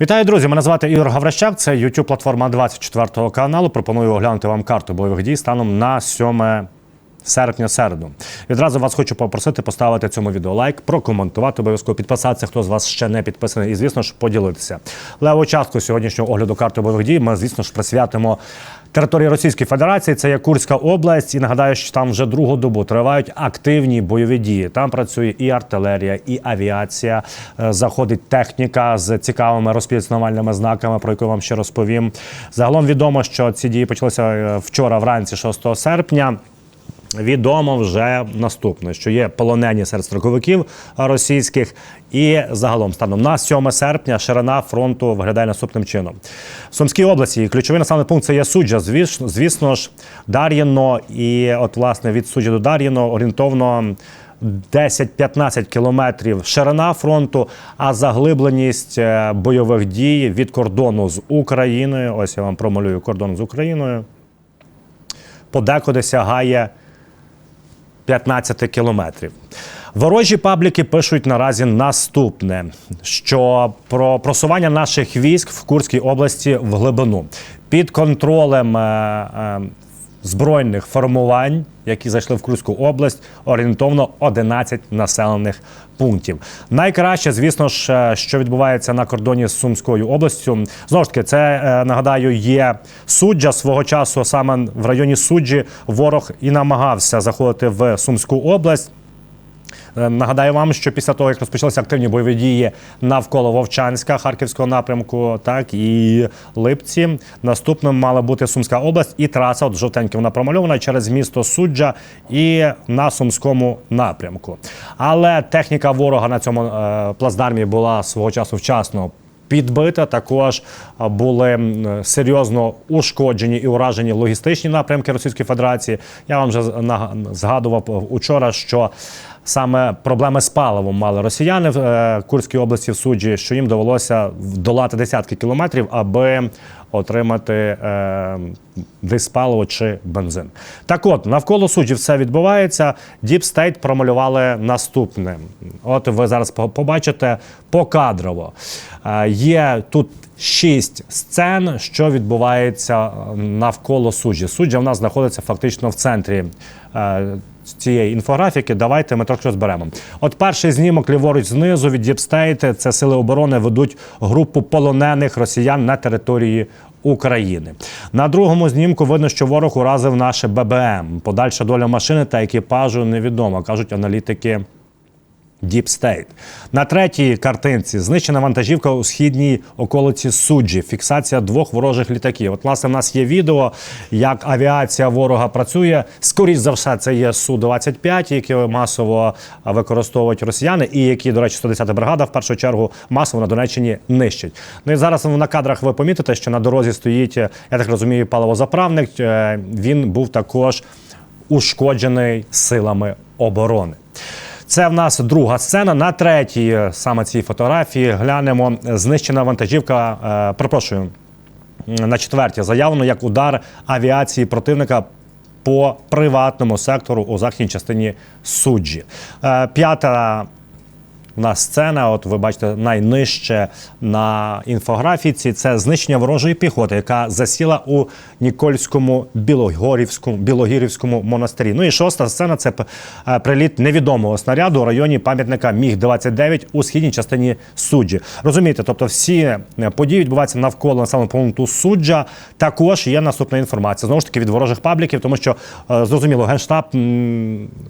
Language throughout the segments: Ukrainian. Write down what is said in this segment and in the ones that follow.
Вітаю, друзі! Мене звати Ігор Гаврищак. Це youtube платформа 24 каналу. Пропоную оглянути вам карту бойових дій станом на 7 серпня середу. Відразу вас хочу попросити поставити цьому відео лайк, прокоментувати, обов'язково підписатися, хто з вас ще не підписаний, і звісно ж поділитися. Леву частку сьогоднішнього огляду карти бойових дій ми, звісно ж, присвятимо. Території Російської Федерації це є Курська область, і нагадаю, що там вже другу добу тривають активні бойові дії. Там працює і артилерія, і авіація. Е, Заходить техніка з цікавими розпізнавальними знаками, про яку вам ще розповім. Загалом відомо, що ці дії почалися е, вчора, вранці, 6 серпня. Відомо вже наступне, що є полонені серед строковиків російських, і загалом станом на 7 серпня ширина фронту виглядає наступним чином. В Сумській області ключовий населений пункт це є суджа. Звісно, ж, Дар'їно, і от власне від суджі до Дар'їно орієнтовно. 10-15 кілометрів ширина фронту, а заглибленість е, бойових дій від кордону з Україною. Ось я вам промалюю кордон з Україною. Подекуди сягає 15 кілометрів. Ворожі пабліки пишуть наразі наступне: що про просування наших військ в Курській області в глибину під контролем е, е, збройних формувань, які зайшли в Курську область, орієнтовно 11 населених пунктів. Найкраще, звісно ж, е, що відбувається на кордоні з Сумською областю. Знову ж таки, це е, нагадаю, є суджа свого часу. Саме в районі суджі ворог і намагався заходити в Сумську область. Е, Нагадаю вам, що після того, як розпочалися активні бойові дії навколо Вовчанська, Харківського напрямку, так і Липці, наступним мала бути Сумська область і траса, от жовтенька вона промальована через місто Суджа і на Сумському напрямку. Але техніка ворога на цьому е, плацдармі була свого часу вчасно. Підбита також були серйозно ушкоджені і уражені логістичні напрямки Російської Федерації. Я вам вже згадував е, учора, що саме проблеми з паливом мали росіяни в е, Курській області в суджі, що їм довелося долати десятки кілометрів, аби отримати е, диспаливо чи бензин. Так от, навколо суджі все відбувається. State промалювали наступне. От ви зараз побачите покадрово. Е, Є тут шість сцен, що відбувається е, навколо суджі. Суджа в нас знаходиться фактично в центрі. Е, Цієї інфографіки давайте ми трошки розберемо. От перший знімок ліворуч знизу від Deep – це сили оборони ведуть групу полонених росіян на території України. На другому знімку видно, що ворог уразив наше ББМ. Подальша доля машини та екіпажу невідома, кажуть аналітики. Deep State. На третій картинці знищена вантажівка у східній околиці Суджі. Фіксація двох ворожих літаків. От, власне, в нас є відео, як авіація ворога працює. Скоріше за все, це є Су-25, які масово використовують росіяни, і які, до речі, 110-та бригада в першу чергу масово на Донеччині нищить. Ну і зараз на кадрах ви помітите, що на дорозі стоїть, я так розумію, паливозаправник. Е, Він був також ушкоджений силами оборони. Це в нас друга сцена. На третій е, саме цій фотографії глянемо знищена вантажівка. Е, перепрошую, на четвертій заявлено як удар авіації противника. По приватному сектору у західній частині суджі. Е, П'ята у нас сцена, от ви бачите, найнижче на інфографіці. Це знищення ворожої піхоти, яка засіла у Нікольському Білогорівському Білогірівському монастирі. Ну і шоста сцена це е, приліт невідомого снаряду у районі пам'ятника Міг 29 у східній частині суджі. Розумієте, тобто всі е, події відбуваються навколо населеного пункту суджа. Також є наступна інформація знову ж таки від ворожих пабліків, тому що е, зрозуміло, генштаб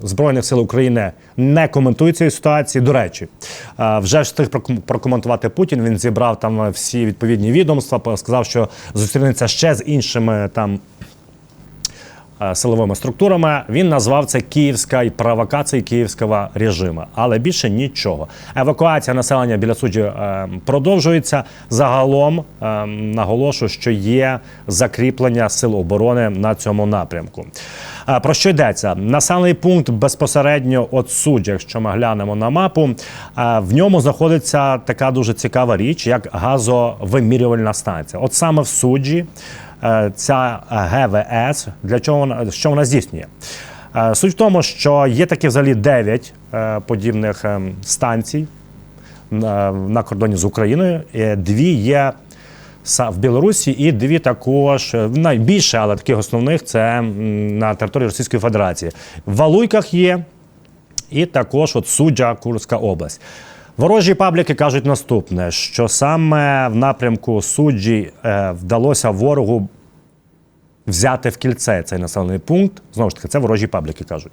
збройних сил України не коментує цієї ситуації. До речі, вже ж встиг прокоментувати Путін. Він зібрав там е, всі відповідні відомства, сказав, що зустрінеться ще з іншими там. Е, Силовими структурами він назвав це київська і провокації київського режиму, але більше нічого. Евакуація населення біля суджі е, продовжується. Загалом е, наголошую, що є закріплення сил оборони на цьому напрямку. Про що йдеться? Населений пункт безпосередньо от суджі, якщо ми глянемо на мапу, в ньому знаходиться така дуже цікава річ, як газовимірювальна станція. От саме в суджі ця ГВС, для чого вона що вона здійснює? Е, Суть в тому, що є такі взагалі 9 подібних станцій на, кордоні з Україною. Е, Дві є в Білорусі, і дві також е, найбільше, але таких основних це на території Російської Федерації. В Валуйках є, і також от суджа Курська область. Ворожі пабліки кажуть наступне: що саме в напрямку суджі е, вдалося ворогу взяти в кільце цей населений пункт. Знову ж таки, це ворожі пабліки кажуть.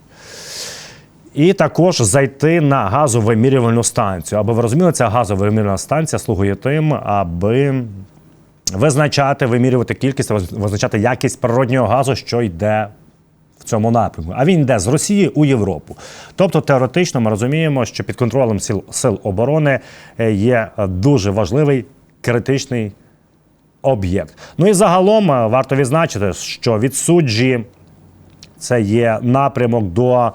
І також зайти на газовимірювальну станцію. Аби ви розуміли, ця газовимірювальна станція слугує тим, аби визначати, вимірювати кількість, виз- визначати якість природнього газу, що йде цьому напрямку. А він йде з Росії у Європу. Тобто, теоретично ми розуміємо, що під контролем сил, сил оборони е, є е, дуже важливий критичний об'єкт. Ну і загалом е, варто відзначити, що відсуджі це є напрямок до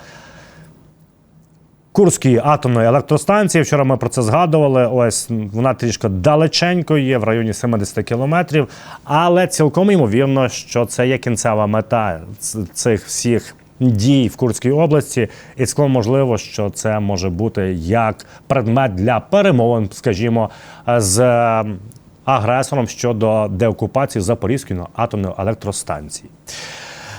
Курської атомної електростанції. Вчора ми про це згадували. Ось вона трішки далеченько є, в районі 70 кілометрів. Але цілком ймовірно, що це є кінцева мета цих всіх. Дій в Курській області, і цілком можливо, що це може бути як предмет для перемовин, скажімо, з е, агресором щодо деокупації Запорізької атомної електростанції.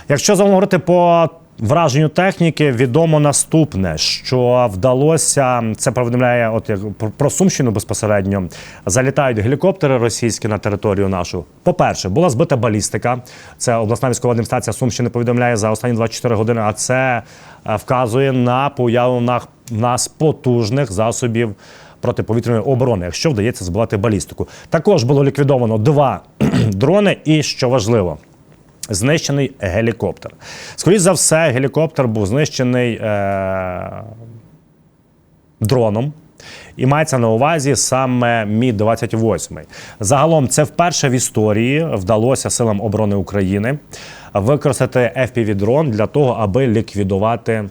Якщо заговорити по враженню техніки, відомо наступне, що вдалося це повідомляє, от як про- Сумщину безпосередньо. Залітають гелікоптери російські на територію нашу. По-перше, була збита балістика. Це обласна військова адміністрація Сумщини повідомляє за останні 24 години. А це е, вказує на появу на- нас потужних засобів. Протиповітряної оборони, якщо вдається збивати балістику, також було ліквідовано два дрони, і що важливо, знищений гелікоптер. Скоріше за все, гелікоптер був знищений е- дроном. І мається на увазі саме Мі 28 Загалом це вперше в історії вдалося силам оборони України використати FPV-дрон для того, аби ліквідувати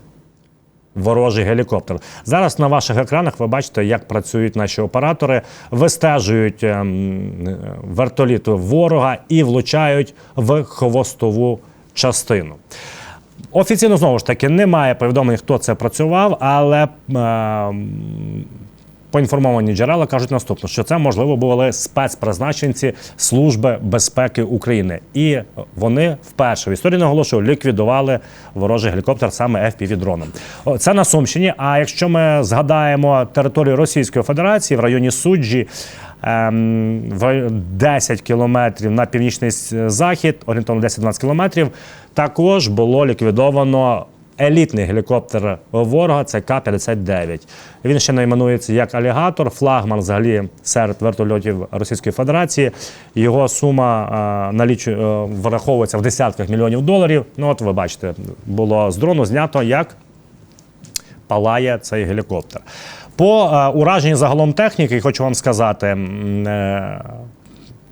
ворожий гелікоптер. Зараз на ваших екранах ви бачите, як працюють наші оператори, вистежують ем, е, вертоліт ворога і влучають в хвостову частину. Офіційно знову ж таки немає повідомлень, хто це працював, але ем, Поінформовані джерела кажуть наступне, що це можливо були спецпризначенці Служби безпеки України, і вони вперше в історії наголошую ліквідували ворожий гелікоптер саме fpv дроном. Це на Сумщині. А якщо ми згадаємо територію Російської Федерації в районі суджі. ем, В 10 кілометрів на північний захід, орієнтовно 10-12 кілометрів, також було ліквідовано елітний гелікоптер ворога це К-59. Він ще найменується як алігатор, флагман взагалі серед вертольотів Російської Федерації. Його сума налічу, е, враховується в десятках мільйонів доларів. Ну, от ви бачите, було з дрону знято як палає цей гелікоптер. По е, ураженні загалом техніки, хочу вам сказати. е,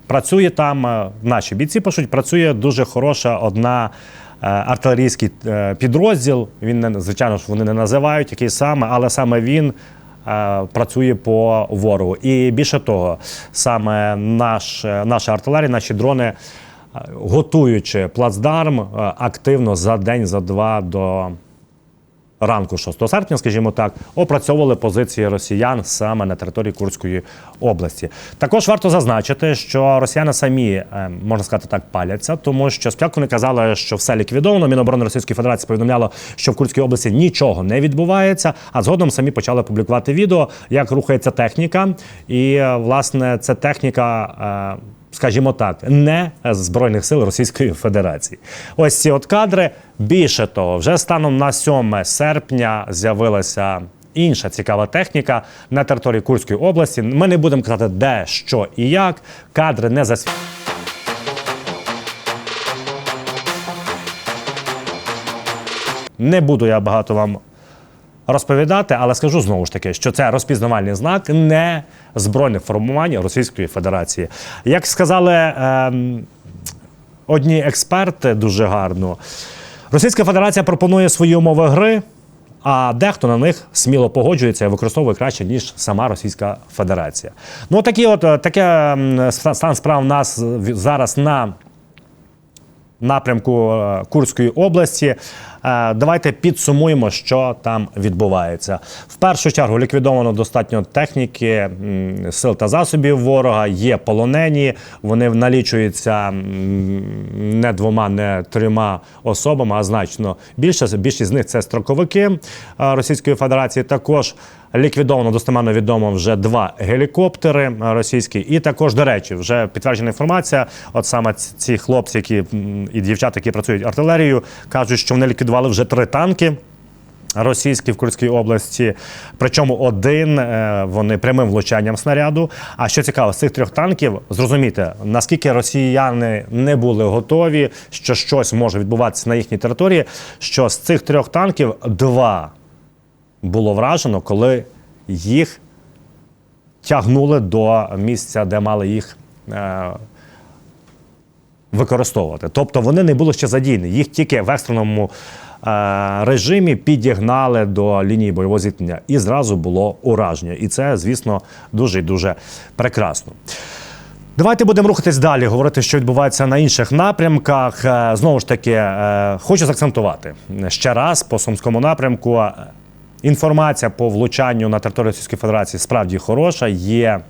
Працює там, наші бійці пишуть, працює дуже хороша одна артилерійський е, підрозділ. Він не звичайно ж вони не називають який саме, але саме він. е, Працює по ворогу, і більше того, саме наш, е, наша артилерія, наші дрони, е, готуючи плацдарм, е, активно за день, за два до ранку 6 серпня, скажімо так, опрацьовували позиції росіян саме на території Курської області. Також варто зазначити, що росіяни самі е, можна сказати так паляться, тому що спочатку вони казали, що все ліквідовано. Міноборони Російської Федерації повідомляло, що в Курській області нічого не відбувається. А згодом самі почали публікувати відео, як рухається техніка, і е, власне це техніка. Скажімо так, не Збройних сил Російської Федерації. Ось ці от кадри. Більше того, вже станом на 7 серпня з'явилася. Інша цікава техніка на території Курської області. Ми не будемо казати, де, що і як. Кадри не засвідчені. Не буду я багато вам розповідати, але скажу знову ж таки, що це розпізнавальний знак не збройних формувань Російської Федерації. Як сказали ем, одні експерти дуже гарно, Російська Федерація пропонує свої умови гри. А дехто на них сміло погоджується і використовує краще ніж сама Російська Федерація. Ну такі, от е, таке стан справ у нас зараз на напрямку е, Курської області. Е, Давайте підсумуємо, що там відбувається. В першу чергу ліквідовано достатньо техніки, сил та засобів ворога. Є полонені. Вони налічуються не двома, не трьома особами, а значно більше. Більшість з них це строковики е, Російської Федерації. Також ліквідовано достеменно відомо вже два гелікоптери е, російські. І також, до речі, вже підтверджена інформація. От саме ці- ці хлопці, які і дівчата, які працюють артилерією, кажуть, що вони ліквідували вже три танки. Російські в Курській області, причому один е, вони прямим влучанням снаряду. А що цікаво, з цих трьох танків зрозуміти, наскільки росіяни не були готові, що щось може відбуватися на їхній території. Що з цих трьох танків два було вражено, коли їх тягнули до місця, де мали їх е, використовувати. Тобто вони не були ще задіяні. Їх тільки в екстреному е, режимі підігнали до лінії бойового зіткнення і зразу було ураження. І це, звісно, дуже і дуже прекрасно. Давайте будемо рухатись далі, говорити, що відбувається на інших напрямках. Е, Знову ж таки, е, хочу заакцентувати ще раз по сумському напрямку. Інформація по влучанню на територію Російської Федерації справді хороша. Є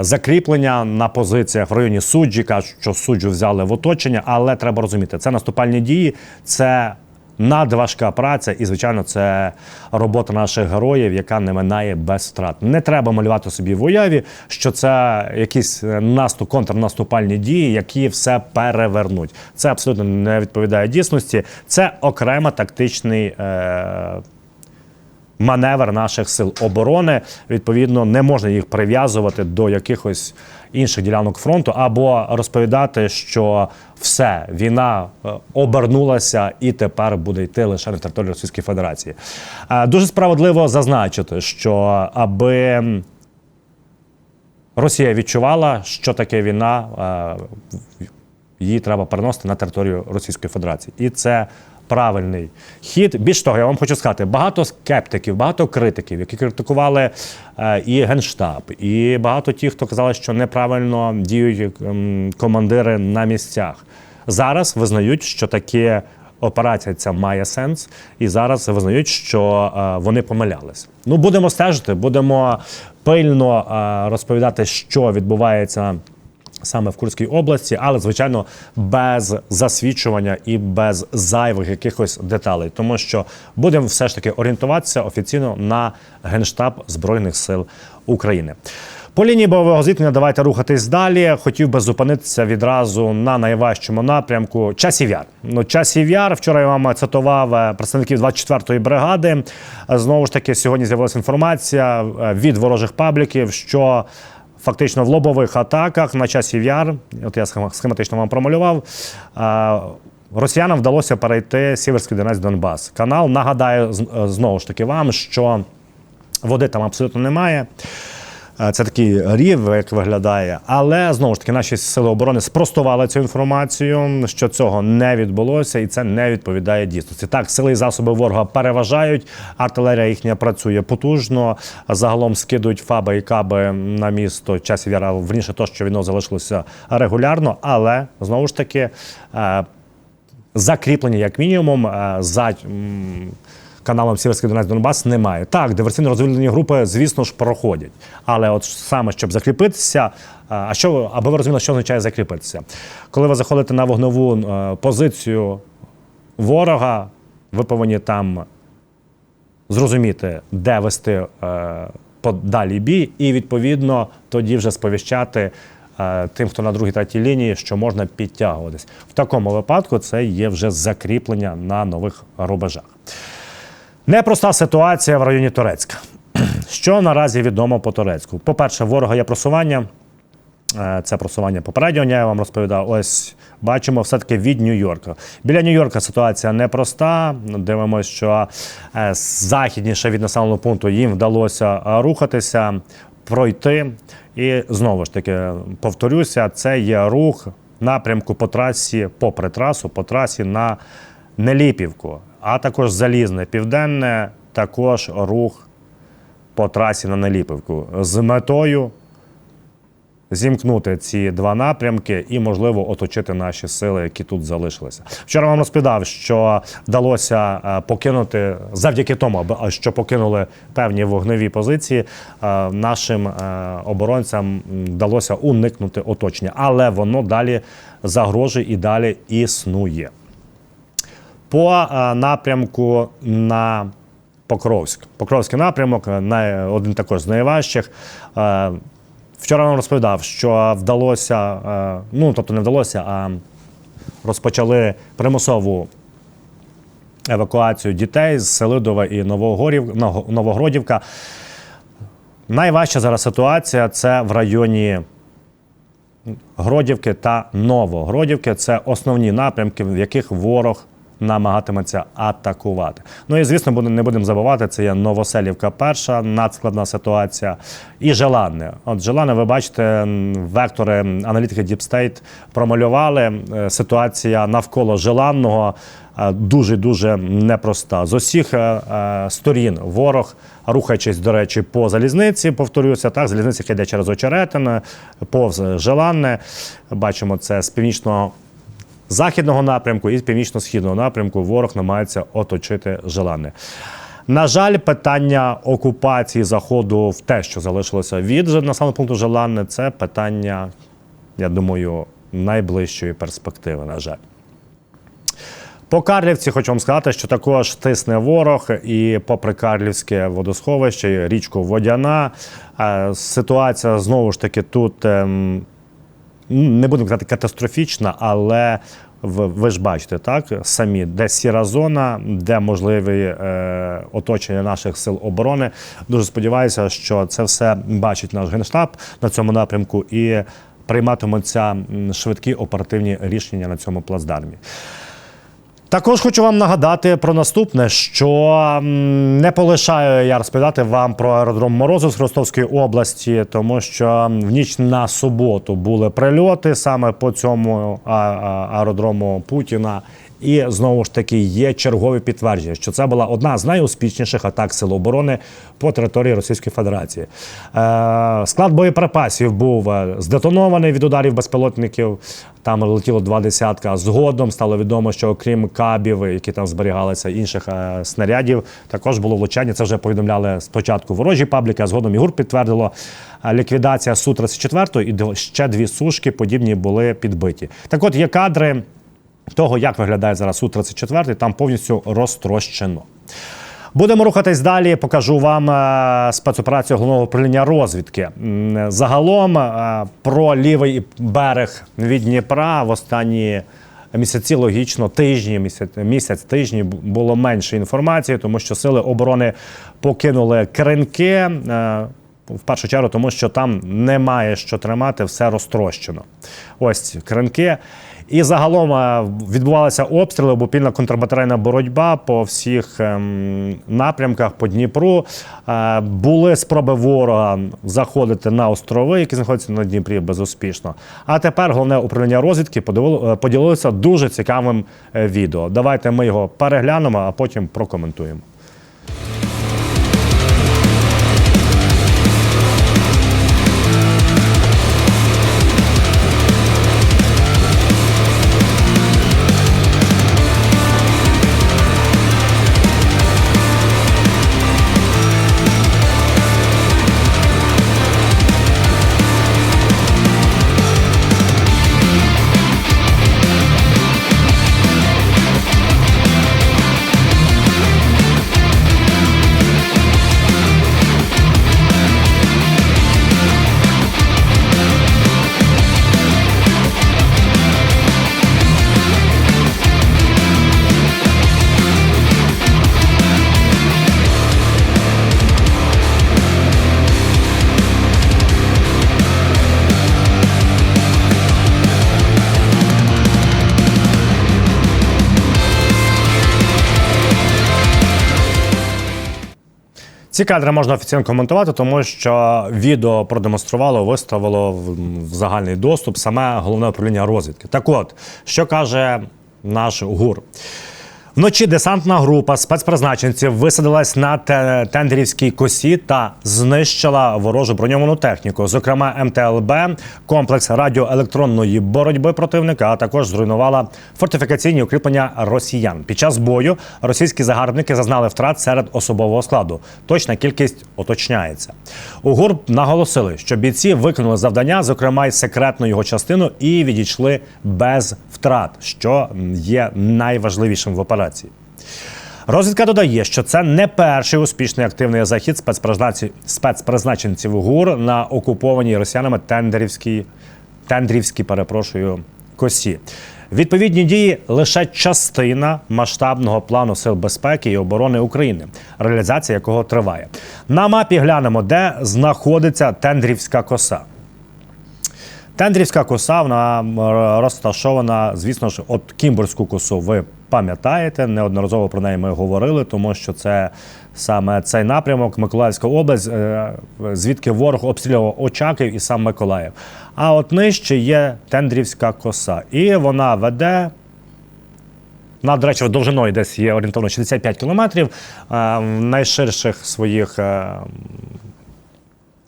закріплення на позиціях в районі суджі. кажуть, що суджу взяли в оточення, але треба розуміти, це наступальні дії, це надважка праця, і звичайно, це робота наших героїв, яка не минає без втрат. Не треба малювати собі в уяві, що це якісь е, наступ, контрнаступальні дії, які все перевернуть. Це абсолютно не відповідає дійсності. Це окремо тактичний. Е- маневр наших сил оборони. Відповідно, не можна їх прив'язувати до якихось інших ділянок фронту або розповідати, що все, війна е, обернулася і тепер буде йти лише на території Російської Федерації. Е, Дуже справедливо зазначити, що аби Росія відчувала, що таке війна, е, її треба переносити на територію Російської Федерації. І це правильний хід. Більш того, я вам хочу сказати, багато скептиків, багато критиків, які критикували е, і Генштаб, і багато тих, хто казали, що неправильно діють ем, командири на місцях. Зараз визнають, що таке. Операція ця має сенс, і зараз визнають, що е, вони помилялись. Ну будемо стежити, будемо пильно е, розповідати, що відбувається саме в Курській області, але звичайно без засвідчування і без зайвих якихось деталей, тому що будемо все ж таки орієнтуватися офіційно на генштаб збройних сил України. По лінії бойового зіткнення давайте рухатись далі. Хотів би зупинитися відразу на найважчому напрямку. Часів яр. Ну, часів яр. Вчора я вам цитував е, представників 24-ї бригади. Знову ж таки, сьогодні з'явилася інформація е, від ворожих пабліків, що фактично в лобових атаках на часів яр, от я схематично вам промалював. Росіянам вдалося перейти Сіверський Донець Донбас. Канал нагадаю е, знову ж таки вам, що води там абсолютно немає. Е, Це такий рів, як виглядає. Але знову ж таки, наші сили оборони спростували цю інформацію, що цього не відбулося, і це не відповідає дійсності. Так, сили і засоби ворога переважають. Артилерія їхня працює потужно. Загалом скидують фаби і каби на місто часів яра. Вірніше, то, що воно залишилося регулярно, але знову ж таки. е, закріплення, як мінімум, е, за каналом Сіверський Донець Донбас немає. Так, диверсійно-розвідувальні групи, звісно ж, проходять. Але от саме щоб закріпитися, а що, аби ви розуміли, що означає закріпитися? Коли ви заходите на вогневу е, позицію ворога, ви повинні там зрозуміти, де вести е, подалі бій, і відповідно тоді вже сповіщати е, тим, хто на другій третій лінії, що можна підтягуватись. В такому випадку це є вже закріплення на нових рубежах. Непроста ситуація в районі Турецька. Що наразі відомо по Турецьку? По-перше, ворога є просування. Е, Це просування попереднього дня я вам розповідав. Ось бачимо все-таки від Нью-Йорка. Біля Нью-Йорка ситуація непроста. Дивимося, що е, західніше від населеного пункту їм вдалося е, рухатися, пройти. І знову ж таки, повторюся, це є рух напрямку по трасі, попри трасу, по трасі на Неліпівку, а також Залізне, Південне, також рух по трасі на Неліпівку з метою зімкнути ці два напрямки і, можливо, оточити наші сили, які тут залишилися. Вчора вам розповідав, що вдалося е, покинути завдяки тому, аби- що покинули певні вогневі позиції. е, Нашим е, оборонцям вдалося уникнути оточення, але воно далі загрожує і далі існує. По е, напрямку на Покровськ. Покровський напрямок е, один також з найважчих. Е, Вчора вам розповідав, що вдалося, ну тобто не вдалося, а розпочали примусову евакуацію дітей з Селидова і Новогродівка. Найважча зараз ситуація це в районі Гродівки та Новогродівки. Це основні напрямки, в яких ворог намагатиметься атакувати. Ну і звісно, не будемо забувати, це є Новоселівка перша, надскладна ситуація, і Желанне. От Желанне, ви бачите, вектори аналітики State промалювали. Е, Ситуація навколо Желанного е, дуже-дуже непроста. З усіх е, е, сторін ворог, рухаючись, до речі, по залізниці, повторюся, так, залізниця яка йде через Очеретине, повз Желанне. Бачимо це з північного західного напрямку і з північно-східного напрямку ворог намагається оточити Желанне. На жаль, питання окупації заходу в те, що залишилося від населеного пункту Желанне, це питання, я думаю, найближчої перспективи, на жаль. По Карлівці хочу вам сказати, що також тисне ворог, і попри Карлівське водосховище, річку Водяна. е, Ситуація знову ж таки тут ем, не будемо казати катастрофічна, але ви ж бачите, так самі, де сіра зона, де можливі е, оточення наших сил оборони. Дуже сподіваюся, що це все бачить наш генштаб на цьому напрямку і прийматимуться швидкі оперативні рішення на цьому плацдармі. Також хочу вам нагадати про наступне, що не полишаю я розповідати вам про аеродром морозу з Ростовської області, тому що в ніч на суботу були прильоти саме по цьому аеродрому Путіна. І знову ж таки є чергові підтвердження, що це була одна з найуспішніших атак Сил оборони по території Російської Федерації. Е, склад боєприпасів був е, здетонований від ударів безпілотників. Там летіло два десятка. Згодом стало відомо, що окрім кабів, які там зберігалися, інших е, снарядів, також було влучання. Це вже повідомляли спочатку ворожі пабліки, а згодом ігур підтвердило. Е, Ліквідація Су-34 і до- ще дві сушки подібні були підбиті. Так от є кадри того, як виглядає зараз Су-34, там повністю розтрощено. Будемо рухатись далі. Покажу вам е, спецоперацію головного управління розвідки. Загалом е, про лівий берег від Дніпра в останні місяці, логічно, тижні, місяць, місяць тижні було менше інформації, тому що сили оборони покинули кринки. е, в першу чергу, тому що там немає що тримати, все розтрощено. Ось кринки. І загалом е, відбувалися обстріли, обопільна контрбатарейна боротьба по всіх ем, напрямках по Дніпру. Е, були спроби ворога заходити на острови, які знаходяться на Дніпрі безуспішно. А тепер головне управління розвідки е, поділилося дуже цікавим відео. Давайте ми його переглянемо, а потім прокоментуємо. Ці кадри можна офіційно коментувати, тому що відео продемонструвало, виставило в, загальний доступ саме головне управління розвідки. Так от, що каже наш ГУР? Вночі десантна група спецпризначенців висадилась на те- тендерівській косі та знищила ворожу броньовану техніку, зокрема МТЛБ, комплекс радіоелектронної боротьби противника, а також зруйнувала фортифікаційні укріплення росіян. Під час бою російські загарбники зазнали втрат серед особового складу. Точна кількість уточняється. У ГУР наголосили, що бійці виконали завдання, зокрема й секретну його частину, і відійшли без втрат, що є найважливішим в операції. Розвідка додає, що це не перший успішний активний захід спецпризначенців ГУР на окупованій росіянами тендерівській, тендрівській, перепрошую, косі. Відповідні дії лише частина масштабного плану сил безпеки і оборони України, реалізація якого триває. На мапі глянемо, де знаходиться тендрівська коса. Тендрівська коса вона розташована, звісно ж, от Кімбурську косу. Ви пам'ятаєте, неодноразово про неї ми говорили, тому що це саме цей напрямок, Миколаївська область, е, звідки ворог обстрілював Очаків і сам Миколаїв. А от нижче є Тендрівська коса, і вона веде. Вона, до речі, довжиною десь є орієнтовно 65 кілометрів. е, В найширших своїх е,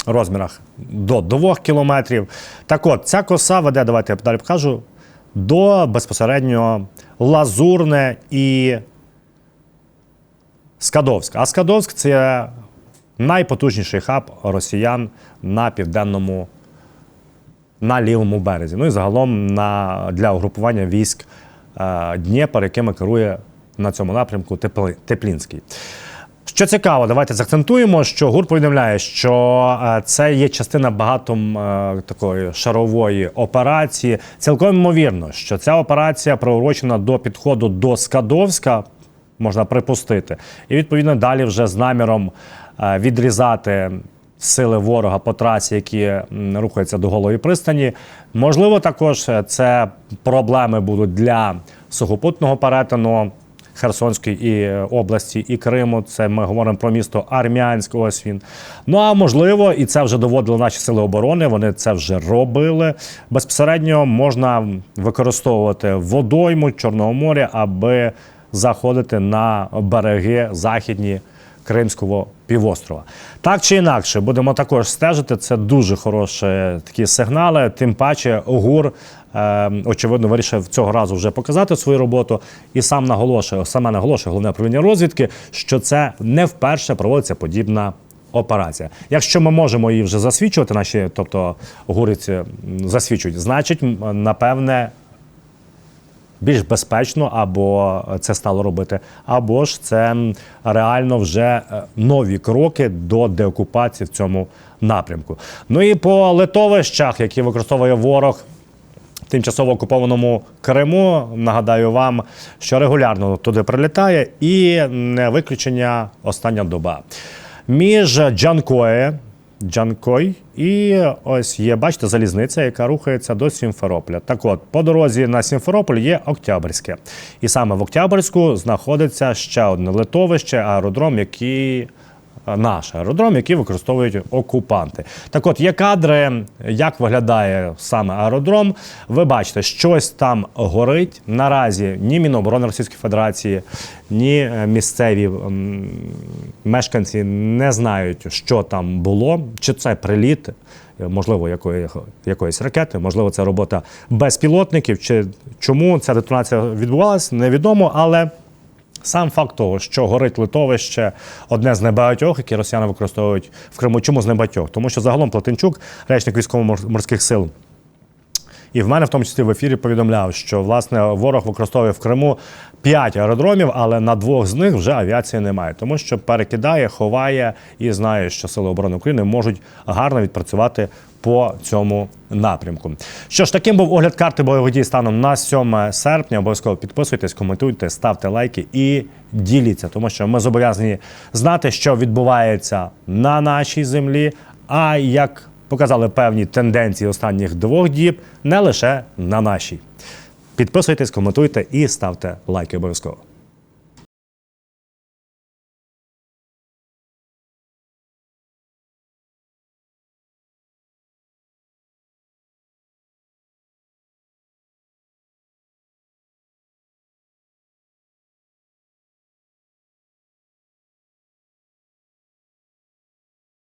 розмірах до 2 кілометрів. Так от, ця коса веде, давайте я далі покажу, до безпосередньо Лазурне і Скадовськ. А Скадовськ це найпотужніший хаб росіян на південному, на лівому березі. Ну і загалом на, для угрупування військ е, Дніпр, якими керує на цьому напрямку Теплінський. Що цікаво, давайте заакцентуємо, що ГУР повідомляє, що е, це є частина багато е, такої шарової операції. Цілком ймовірно, що ця операція приурочена до підходу до Скадовська, можна припустити, і відповідно далі вже з наміром е, відрізати. Сили ворога по трасі, які рухаються до голої пристані. Можливо, також це проблеми будуть для сухопутного перетину Херсонської і е, області і Криму. Це ми говоримо про місто Армянськ. Ось він. Ну а можливо, і це вже доводили наші сили оборони. Вони це вже робили. Безпосередньо можна використовувати водойму Чорного моря, аби заходити на береги західні. Кримського півострова. Так чи інакше, будемо також стежити. Це дуже хороші такі сигнали. Тим паче, ГУР, е, очевидно, вирішив цього разу вже показати свою роботу. І сам наголошує, саме наголошує головне управління розвідки, що це не вперше проводиться подібна операція. Якщо ми можемо її вже засвідчувати, наші, тобто гуриці засвідчують, значить, напевне, більш безпечно, або це стало робити, або ж це реально вже е, нові кроки до деокупації в цьому напрямку. Ну і по литовищах, які використовує ворог. Тимчасово окупованому Криму нагадаю вам, що регулярно туди прилітає, і не виключення остання доба. Між Джанкое, Джанкой і ось є, бачите, залізниця, яка рухається до Сімферополя. Так от, по дорозі на Сімферополь є Октябрьське. І саме в Октябрьську знаходиться ще одне литовище, аеродром, який наш аеродром, який використовують окупанти. Так от є кадри, як виглядає саме аеродром. Ви бачите, щось там горить. Наразі ні Міноборони Російської Федерації, ні е, місцеві мешканці не знають, що там було, чи це приліт. е, Можливо, якої, якоїсь ракети, можливо, це робота безпілотників. Чи чому ця детонація відбувалася, невідомо, але Сам факт того, що горить литовище, одне з небагатьох, які росіяни використовують в Криму. Чому з небагатьох? Тому що загалом Платинчук, речник військово-морських сил, і в мене в тому числі в ефірі повідомляв, що власне ворог використовує в Криму п'ять аеродромів, але на двох з них вже авіації немає, тому що перекидає, ховає і знає, що сили оборони України можуть гарно відпрацювати по цьому напрямку. Що ж, таким був огляд карти бойових дій станом на 7 серпня. Обов'язково підписуйтесь, коментуйте, ставте лайки і діліться, тому що ми зобов'язані знати, що відбувається на нашій землі. А як показали певні тенденції останніх двох діб, не лише на нашій. Підписуйтесь, коментуйте і ставте лайки обов'язково.